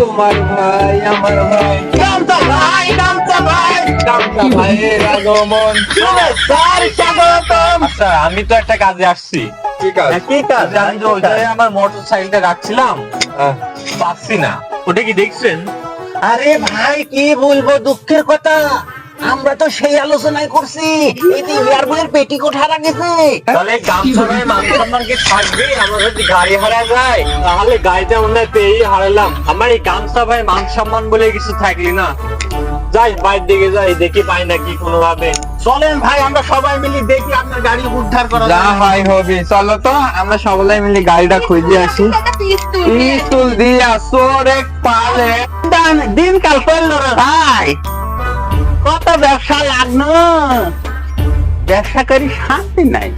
তোমার ভাই আমার ভাই গামছা ভাই গামছা ভাই। গামছা ভাইয়ের আগমন। শুভেচ্ছার স্বাগতম। আচ্ছা আমি তো একটা কাজে আসছি। কি কাজ? জানি যে আমার মোটর সাইকেলটা রাখছিলাম। হ্যাঁ। পাচ্ছি না। ওটা কি দেখছেন? আরে ভাই কি বলব? দুঃখের কথা। আমরা তো সেই আলোচনায় করছি। এই যে এয়ারবয়ের পেটিকোট হারা গেছে। তাহলে গামছা ভাই মান সম্মান কি থাকবে আমার যদি গাড়ি হারা যায় তাহলে গাড়িতে আমরা পেয়েই হারালাম। আমার এই গামছা ভাই মান সম্মান বলে কিছু থাকলি না। যাই বাইরের দিকে যাই দেখি পাই নাকি কোনো ভাবে চলেন ভাই আমরা সবাই মিলে দেখি আপনার গাড়ি উদ্ধার করা যা হয় হবে। চলো তো আমরা সবাই মিলে গাড়িটা খুঁজে আসি। পিস্তুল দিয়ে। সোরে পালে। দিন কাল পড়ল রে ভাই কত ব্যবসা লাগল? ব্যবসা করি শান্তি নাই।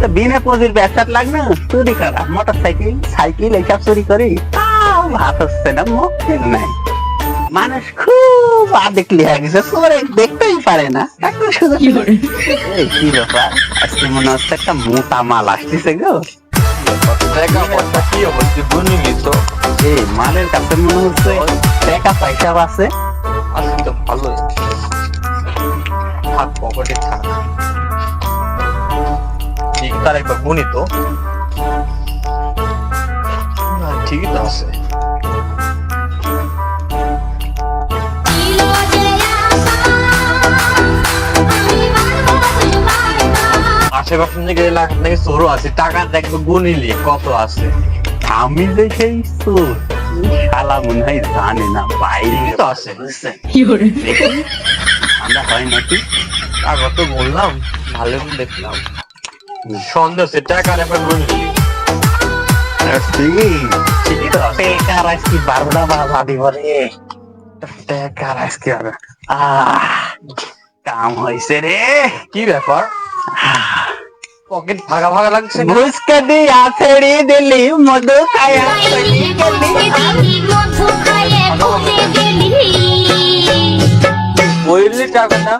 তো বিনা পুঁজির ব্যবসা লাগল? চুরি করা মোটর সাইকেল সাইকেল এইসব চুরি করি? তাও ভাত হচ্ছে না মুখের নাই। মানুষ খুব আদিকলি হয়ে গেছে চোরে দেখতেই পারে না। একটু শুধু এই কি ব্যাপার? আজকে মনে হচ্ছে একটা মোটা মাল আসতেছে গো। এই মালের কাছে মনে হচ্ছে টাকা পয়সা আছে। তো ভালো পকেটে থাক। ঠিক তার একবার তো ঠিকই তো আছে। আশেপাশে থেকে এলাকা থেকে চোরও আছে। টাকা দেখবে গুনিলি কত আছে। আমি সেই চোর শালা মনে হয় জানে না বাইরে তো আছে। আমরা হয় নাকি? টাকা তো বললাম ভালো দেখলাম। সন্দেহ হচ্ছে টাকার একবার গুনিলি ঠিকই তো বেকার আজকে বারোটা বাজা দিব বেকার আজকে কাম হয়েছে রে। কি ব্যাপার? পকেট ভাগা ভাগা লাগছে দিলি মধু খায়া টাকা না?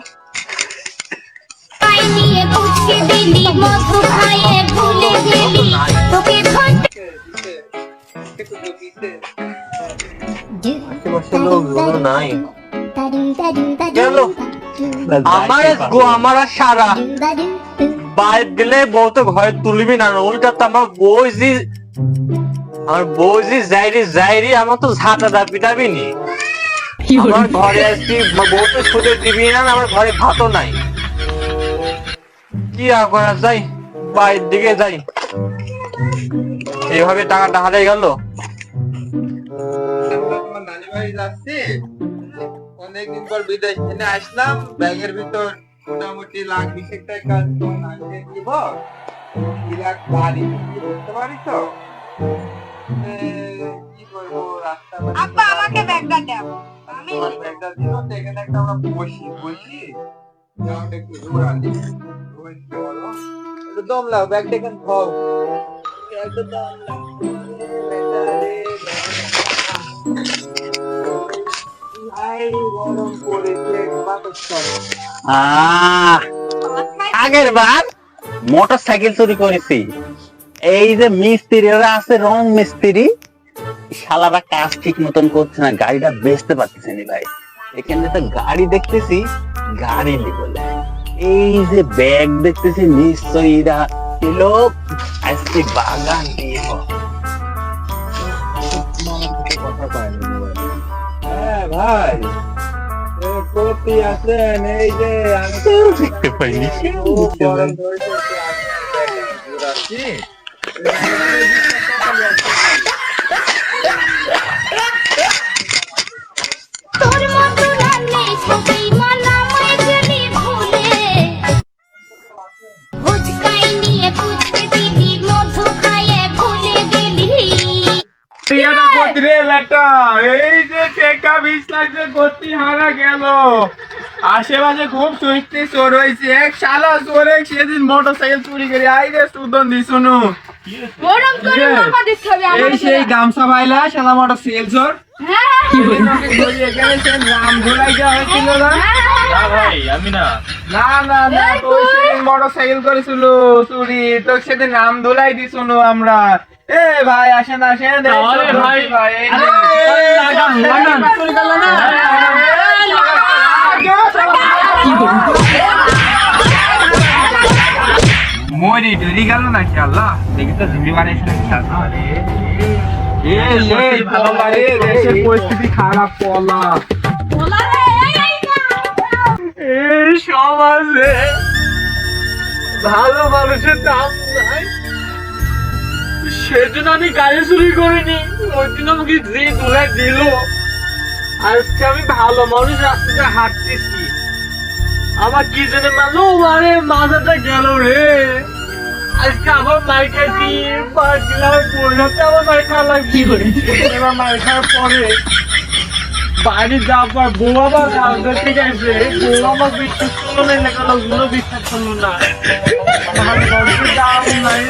গেল। আমার গো আমার সারা। বাইর গেলে বউ তো ঘরে তুলবি না উল্টা তো আমার জি আমার বউ জি যাইরি যাইরি আমার তো ঝাঁটা দা পিটাবি নি আমার ঘরে আসছি বউ তো দিবি না আমার ঘরে ভাতও নাই। কি আর করা যাই বাইরের দিকে যাই। এইভাবে টাকাটা হারিয়ে গেল। অনেকদিন পর বিদেশ থেকে আসলাম। ব্যাগের ভিতর মোটামুটি লাখ বিশেক টাকা দিব। দুই লাখ বাড়ি বুঝতে পারি তো? কি করব রাস্তা আব্বা আমাকে ব্যাগটা দাও। আমি ব্যাগটা দিল তো এখানে একটা আমরা বসি বসি। আগের বার মোটর সাইকেল চুরি করেছি। এই যে মিস্ত্রিরা আছে রং মিস্ত্রি। শালারা কাজ ঠিক মতন করছে না, গাড়িটা বেচতে পারতেছে ভাই। এখানে তো গাড়ি দেখতেছি গাড়ি নি বলে। এই যে ব্যাগ দেখতেছি নিশ্চয়ই এরা ছিল আজকে বাগান দিয়ে। হ্যাঁ ভাই এ, আছেন এই যে আমি দেখতে পাইনি। গরম ধরেছে, এই যে টেকা বিশ গতি হারা গেল। আশেপাশে খুব সুইস্তি চোর হয়েছে। এক শালা চোরে সেদিন মোটর সাইকেল চুরি করে। আই রে সুদন দি এই সেই গামছা বাইলা শালা মোটর সেল চোর। হ্যাঁ হয়েছিল না? আমি না। না না না তুই সেদিন মোটর করেছিল চুরি তো সেদিন নাম ধুলাই দি আমরা। এ ভাই আসেন আসেন ভাই, ভাই আরে, চুরি গেল নাকি আল্লাহ? দেখি তো নাকি লাগে দেশের পরিস্থিতি খারাপ পলা এই সমাজে ভালো মানুষের দাম নাই। সেদিন আমি গাড়ি চুরি করিনি। ওই দিন আমাকে যে তুলে দিল। আজকে আমি ভালো মানুষ রাস্তাতে হাঁটতেছি। আমার কি জন্য মানো মানে মাথাটা গেল রে। আজকে আমার মাই খাইছি পাঁচ দিলাম পরিণতে আমার মাই খাওয়া লাগবে এবার মায়ের খাওয়ার পরে বাড়ি যাবার বউ আবার কাজের থেকে আছে বউ আমার বিশ্বাস করল না এলাকা লোকগুলো বিশ্বাস করল না। আমার মানুষের দাম নাই।